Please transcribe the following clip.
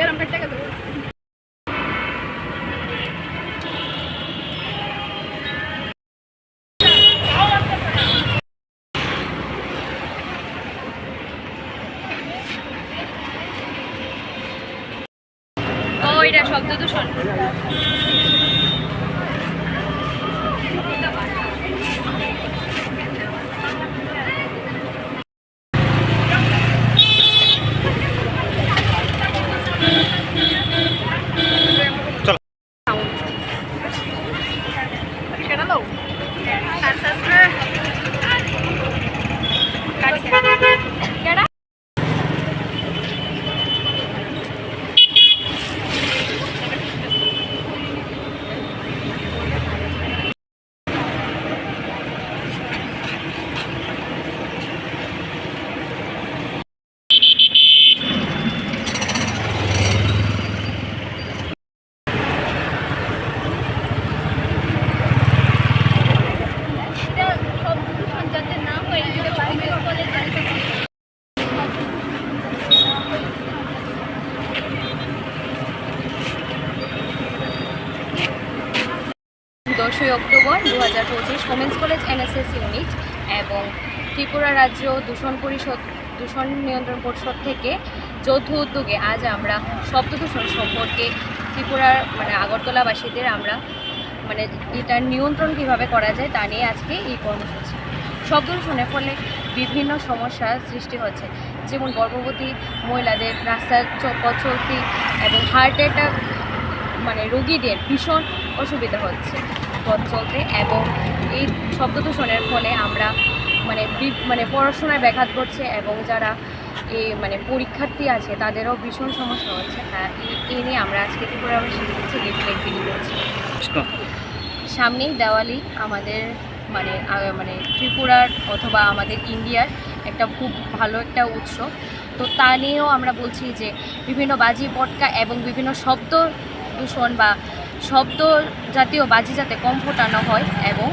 ও এটা শব্দ দূষণ এটা শব্দ দূষণ যাতে না হয় এই জন্য কমেন্ট করে জানাতে দশই অক্টোবর দু হাজার পঁচিশ ওমেন্স কলেজ এনএসএস ইউনিট এবং ত্রিপুরা রাজ্য দূষণ পরিষদ, দূষণ নিয়ন্ত্রণ পরিষদ থেকে যৌথ উদ্যোগে আজ আমরা শব্দ দূষণ সম্পর্কে ত্রিপুরার মানে আগরতলাবাসীদের আমরা মানে এটার নিয়ন্ত্রণ কীভাবে করা যায় তা নিয়ে আজকে এই কর্মসূচি। শব্দ দূষণের ফলে বিভিন্ন সমস্যার সৃষ্টি হচ্ছে। যেমন গর্ভবতী মহিলাদের রাস্তায় চ- পথ চলতি এবং হার্ট অ্যাটাক মানে রোগীদের ভীষণ অসুবিধা হচ্ছে পথ চলতে এবং এই শব্দ দূষণের ফলে আমরা মানে মানে পড়াশোনায় ব্যাঘাত ঘটছে এবং যারা এই মানে পরীক্ষার্থী আছে তাদেরও ভীষণ সমস্যা হচ্ছে। হ্যাঁ এই নিয়ে আমরা আজকে ত্রিপুরাবাসী হচ্ছে লিফলেট বিলি করছি। সামনেই দেওয়ালি আমাদের মানে মানে ত্রিপুরার অথবা আমাদের ইন্ডিয়ার একটা খুব ভালো একটা উৎসব তো তা নিয়েও আমরা বলছি যে বিভিন্ন বাজি পটকা এবং বিভিন্ন শব্দ দূষণ বা শব্দ জাতীয় বাজি যাতে কম ফোটানো হয় এবং